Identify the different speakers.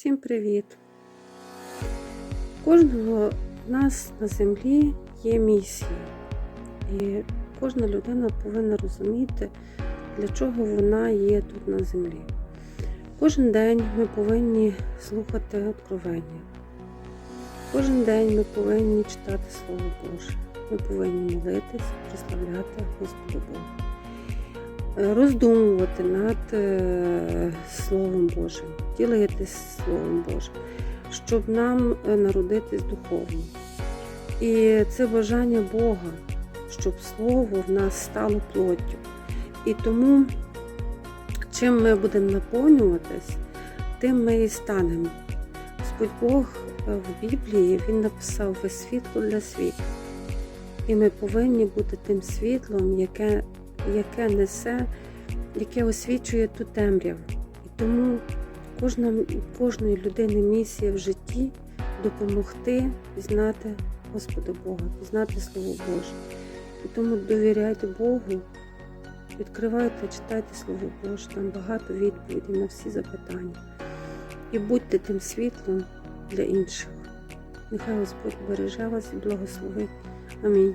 Speaker 1: Всім привіт! Кожного з нас на землі є місія, і кожна людина повинна розуміти, для чого вона є тут на землі. Кожен день ми повинні слухати откровення. Кожен день ми повинні читати Слово Боже. Ми повинні молитись, прославляти Господу Богу. Роздумувати над е, Словом Божим, ділитись Словом Божим, щоб нам е, народитись духовно. І це бажання Бога, щоб Слово в нас стало плоттю. І тому, чим ми будемо наповнюватись, тим ми і станемо. Господь Бог е, в Біблії Він написав ви світло для світу. І ми повинні бути тим світлом, яке яке несе, яке освічує ту темряву. І тому кожна, кожної людини місія в житті допомогти пізнати Господа Бога, пізнати Слово Боже. І тому довіряйте Богу, відкривайте, читайте Слово Боже, там багато відповідей на всі запитання. І будьте тим світлом для інших. Нехай Господь береже вас і благословить. Амінь.